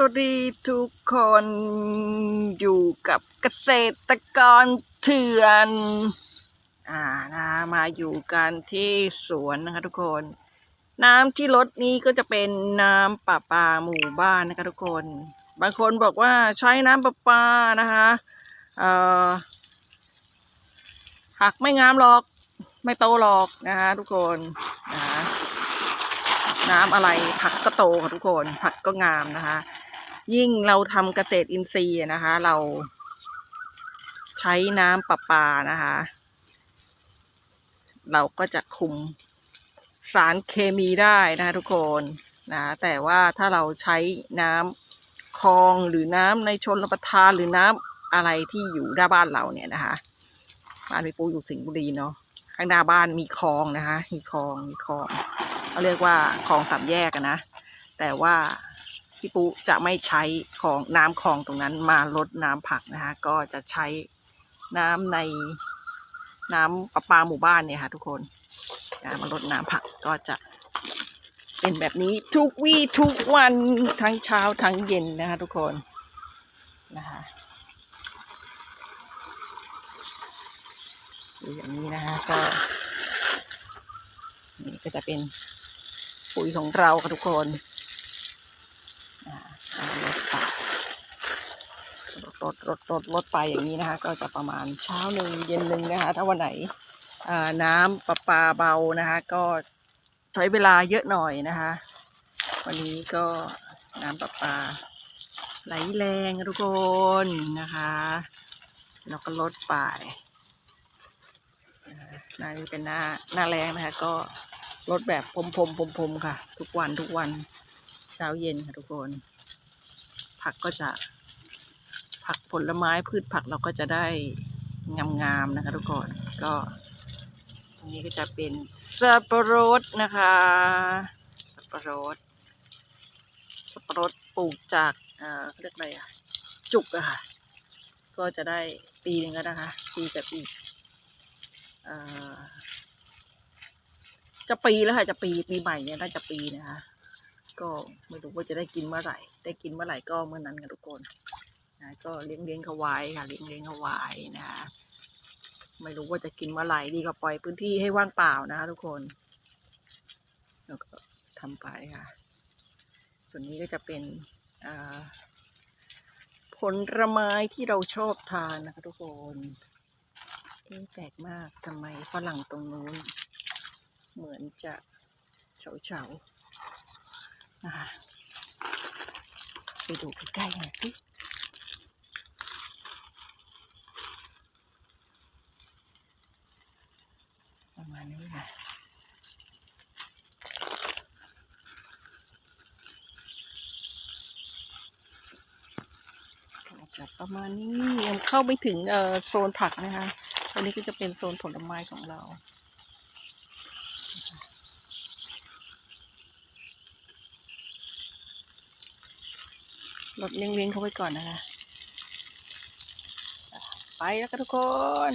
สวัสดีทุกคนอยู่กับเกษตรกรเถื่อนอ่านะมาอยู่กันที่สวนนะคะทุกคน น้ำที่รถนี้ก็จะเป็นน้ำประปาหมู่บ้านนะคะทุกคน บางคนบอกว่าใช้น้ำประปานะคะเอ่อผักไม่งามหรอกไม่โตหรอกนะคะทุกคนนะน้ำอะไรผักก็โตค่ะทุกคน ผักก็งามนะคะ ยิ่งเราทำเกษตรอินทรีย์นะคะ เราใช้น้ำประปานะคะ เราก็จะคุมสารเคมีได้นะคะทุกคนนะแต่ว่าถ้าเราใช้น้ำคลองหรือน้ำในชนประทานหรือน้ำอะไรที่อยู่หน้าบ้านเราเนี่ยนะคะบ้านพี่ปูอยู่สิงห์บุรีเนาะข้างหน้าบ้านมีคลองนะคะ มีคลองมีคลองเขาเรียกว่าคลองสามแยกนะ แต่ว่า พี่ปุ๊จะไม่ใช้ของน้ำคลองตรงนั้นมาลดน้ำผักนะคะก็จะใช้น้ำในน้ำประปาหมู่บ้านเนี่ยค่ะ ทุกคนนะมาลดน้ำผักก็จะเป็นแบบนี้ทุกวี่ทุกวันทั้งเช้าทั้งเย็นนะคะทุกคนนะคะดูอย่างนี้นะคะก็นี่ก็จะเป็นปุ๋ยของเราค่ะทุกคน รถไปรถรถรถรถรถไปอย่างนี้นะคะ ก็จะประมาณเช้าหนึ่งเย็นหนึ่งนะคะ ถ้าวันไหนน้ำประปาเบานะคะ ก็ใช้เวลาเยอะหน่อยนะคะ วันนี้ก็น้ำประปาไหลแรงทุกคนนะคะแล้วก็ลดไปหน้านี้เป็นหน้าหน้าแรงนะคะ ก็ลดแบบพรมพรมพรมพรมๆค่ะ ทุกวันทุกวันเช้าเย็นค่ะทุกคน ผักก็จะ ผักผลไม้พืชผักเราก็จะได้งามๆนะคะทุกคนก็ตรงนี้ก็จะเป็นสับปะรดนะคะสับปะรดสับปะรดปลูกจากเอ่อเรียกอะไรอะจุกอะค่ะ ก็จะได้ปีหนึ่งแล้วนะคะปีกับอีกเอ่อจะปีแล้วค่ะจะปีปีใหม่เนี่ยน่าจะปีนะคะ ก็ไม่รู้ว่าจะได้กินเมื่อไหร่ ได้กินเมื่อไหร่ก็เมื่อนั้นค่ะทุกคนนะก็เลี้ยงเลี้ยงเขาไว้ค่ะ เลี้ยงเลี้ยงเขาไว้นะคะไม่รู้ว่าจะกินเมื่อไหร่ดีก็ปล่อยพื้นที่ให้ว่างเปล่านะคะทุกคน แล้วก็ทำไปค่ะ ส่วนนี้ก็จะเป็นอ่าผลไม้ที่เราชอบทานนะคะทุกคนเอ๊แปลกมากทำไมฝรั่งตรงนู้น เหมือนจะเฉาเฉาๆ นะคะไปดูใกล้ๆหน่อยสิประมาณนี้ค่ะจะประมาณนี้ยังเข้าไม่ถึงโซนผักนะคะอันนี้ก็จะเป็นโซนผลไม้ของเรา ลดเลี้ยงๆเขาไว้ก่อนนะคะ ไปแล้วกันทุกคน